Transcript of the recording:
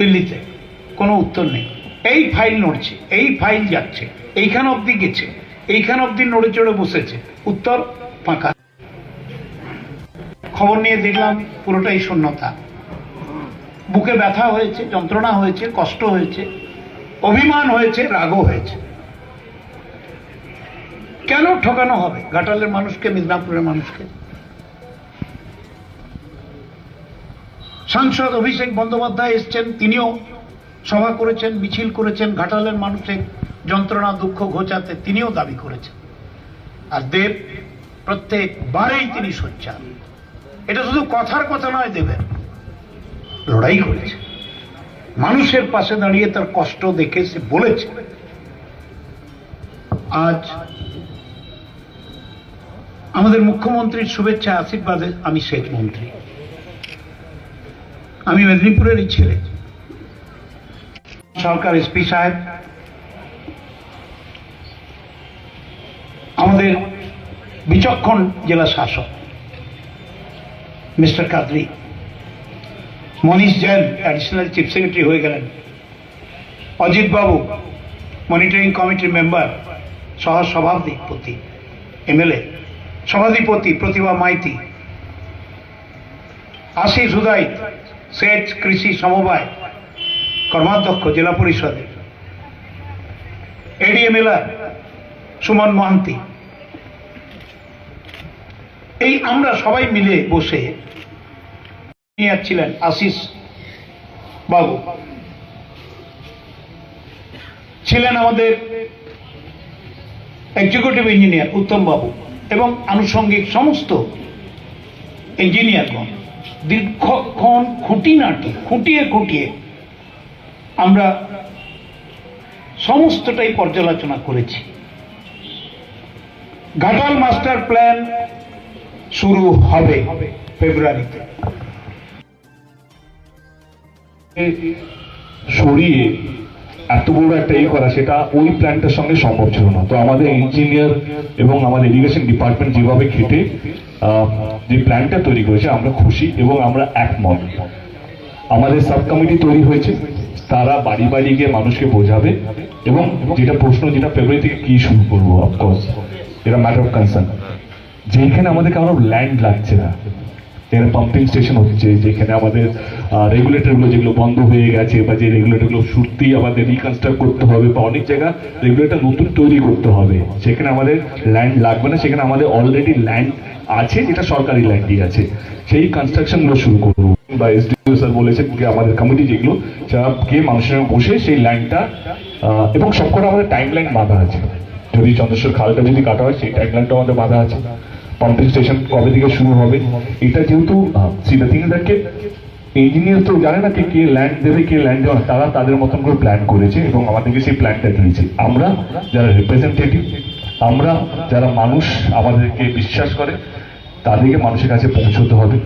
দিল্লিতে কোনো উত্তর নেই। এই ফাইল নড়ছে, এই ফাইল যাচ্ছে, এইখান অবধি গেছে, এইখান অবধি নড়ে চড়ে বসেছে। উত্তর ফাঁকা। খবর নিয়ে দেখলাম পুরোটাই শূন্যতা। বুকে ব্যথা হয়েছে, যন্ত্রণা হয়েছে, কষ্ট হয়েছে, অভিমান হয়েছে, রাগও হয়েছে। কেন ঠকানো হবে? ঘাটালের মানুষকে, মিদনাপুরের মানুষকে? সাংসদ অভিষেক বন্দ্যোপাধ্যায় এসছেন, তিনিও সভা করেছেন, মিছিল করেছেন, ঘাটালের মানুষের যন্ত্রণা, দুঃখ ঘোচাতে তিনিও দাবি করেছেন। আর দেব প্রত্যেকবারেই তিনি সোচ্চার। এটা শুধু কথার কথা নয়, দেবের। লড়াই করেছে। মানুষের পাশে দাঁড়িয়ে তার কষ্ট দেখে সে বলেছে, আজ আমাদের মুখ্যমন্ত্রীর শুভেচ্ছা, আশীর্বাদে আমি সেচ মন্ত্রী। আমি মেদিনীপুরেরই ছেলে। সরকার এসপি সাহেব, আমাদের বিচক্ষণ জেলা শাসক, mister Kadri, Manish Jain additional chief secretary হয়ে গেলেন, অজিত বাবু মনিটরিং কমিটির মেম্বার সহ সভাধিপতি এমএলএ সভাধিপতি প্রতিভা মাইতি, আশিস হুদাই সেচ কৃষি সমবায় কর্মাধ্যক্ষ, জেলা পরিষদের এডিএমএলআ সুমন মহান্তি। এই আমরা সবাই মিলে বসে যাচ্ছিলেন আশিস বাবু। ছিলেন আমাদের এক্সিকিউটিভ ইঞ্জিনিয়ার উত্তম বাবু এবং আনুষঙ্গিক সমস্ত ইঞ্জিনিয়ারগণ দীর্ঘক্ষণ খুঁটিনাটি, খুঁটিয়ে খুঁটিয়ে আমরা সমস্তটাই পর্যালোচনা করেছি। ঘাটাল মাস্টার প্ল্যান শুরু হবে ফেব্রুয়ারিতে। সরিয়ে এত বড় একটা ইয়ে করা সেটা ওই প্ল্যানটার সঙ্গে সম্ভব ছিল না। তো আমাদের ইঞ্জিনিয়ার এবং আমাদের ইরিগেশন ডিপার্টমেন্ট যেভাবে খেটে যে প্ল্যানটা তৈরি করেছে, আমরা খুশি এবং আমরা একমত। আমাদের সাব কমিটি তৈরি হয়েছে, তারা বাড়ি বাড়ি গিয়ে মানুষকে বোঝাবে এবং যেটা প্রশ্ন, যেটা ফেব্রুয়ারি থেকে কি শুরু করব অফকোর্স এটা ম্যাটার অফ কনসার্ন যেখানে আমাদের কারও ল্যান্ড লাগছে না। এখানে পাম্পিং স্টেশন হচ্ছে, যেখানে আমাদের রেগুলেটরগুলো যেগুলো বন্ধ হয়ে গেছে বা যে রেগুলেটরগুলো সত্যিই আমাদের রিকনস্ট্রাক্ট করতে হবে বা অনেক জায়গা রেগুলেটর নতুন তৈরি করতে হবে। সেখানে আমাদের ল্যান্ড লাগবে না, সেখানে আমাদের অলরেডি ল্যান্ড আছে, যেটা সরকারি ল্যান্ডই আছে। সেই কনস্ট্রাকশনগুলো শুরু করব। বা এসডিও স্যার বলেছেন আমাদের কমিটি যেগুলো গিয়ে মানুষের বসে সেই ল্যান্ডটা এবং সবকটা আমাদের টাইম লাইন বাঁধা আছে। যদি চন্দ্রেশ্বর খালটা যদি কাটা হয়, সেই টাইম লাইনটাও আমাদের বাঁধা আছে। পাম্পিং স্টেশন কবে থেকে শুরু হবে? এটা যেহেতু ইঞ্জিনিয়ার তো জানে না কে কে ল্যান্ড দেবে, কে ল্যান্ড দেবে, তারা তাদের মতন করে প্ল্যান করেছে এবং আমাদেরকে সেই প্ল্যানটা দিয়েছে। আমরা যারা রিপ্রেজেন্টেটিভ আমরা যারা মানুষ, আমাদেরকে বিশ্বাস করে, তাদেরকে মানুষের কাছে পৌঁছতে হবে।